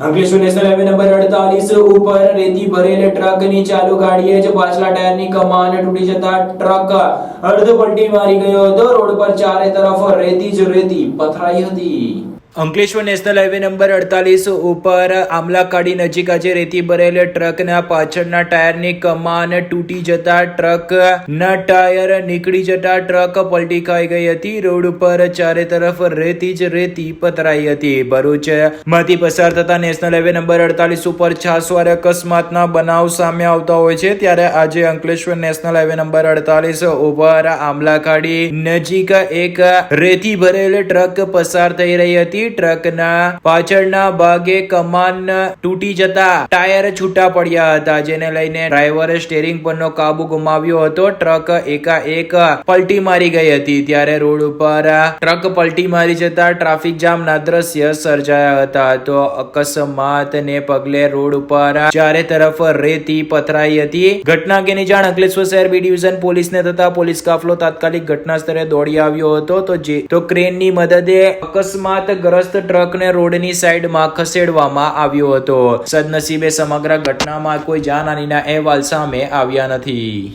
Ankleshwar national highway number અડતાલીસ ઉપર રેતી ભરેલ ટ્રકની ચાલુ ગાડીએ જ પાછલા ટાયરની કમાન તૂટી જતા ટ્રક અડધો પલટી મારી ગયો હતો. રોડ પર ચારે તરફ રેતી જ રેતી પથરાઈ હતી. અંકલેશ્વર નેશનલ હાઈવે નંબર અડતાલીસ ઉપર આમલાકાડી નજીક આજે રેતી ભરેલ ટ્રકના પાછળના ટાયરની કમાન તૂટી જતા ટ્રકના ટાયર નીકળી જતા ટ્રક પલટી ખાઈ ગઈ હતી. રોડ ઉપર ચારે તરફ રેતી જ રેતી પથરાઈ હતી. ભરૂચમાંથી પસાર થતા નેશનલ હાઈવે નંબર અડતાલીસ ઉપર છાસવાર અકસ્માતના બનાવ સામે આવતા હોય છે. ત્યારે આજે અંકલેશ્વર નેશનલ હાઈવે નંબર અડતાલીસ ઉપર આમલાકાડી નજીક એક રેતી ભરેલ ટ્રક પસાર થઈ રહી હતી. ટ્રકના પાછળના ભાગે કમાન તૂટી જતા ટાયર છૂટા પડ્યા હતા, જેને લઈને ડ્રાઈવરે સ્ટેરિંગ પરનો કાબુ ગુમાવ્યો હતો. ટ્રક એકાએક પલટી મારી ગઈ હતી. ત્યારે રોડ ઉપર ટ્રક પલટી મારી જતા ટ્રાફિક જામના દ્રશ્ય સર્જાયા હતા. તો અકસ્માતને પગલે રોડ ઉપર ચારે તરફ રેતી પથરાઈ હતી. ઘટના અંગેની જાણ અંકલેશ્વર શહેર બી ડિવિઝન પોલીસને થતા પોલીસ કાફલો તાત્કાલિક ઘટના સ્થળે દોડી આવ્યો હતો. તો જે, તો ક્રેનની મદદે અકસ્માતગ્રસ્ત ટ્રકને રોડની સાઈડમાં ખસેડવામાં આવ્યો હતો. સદનસીબે સમગ્ર ઘટનામાં કોઈ જાનહાનીના અહેવાલ સામે આવ્યા નથી.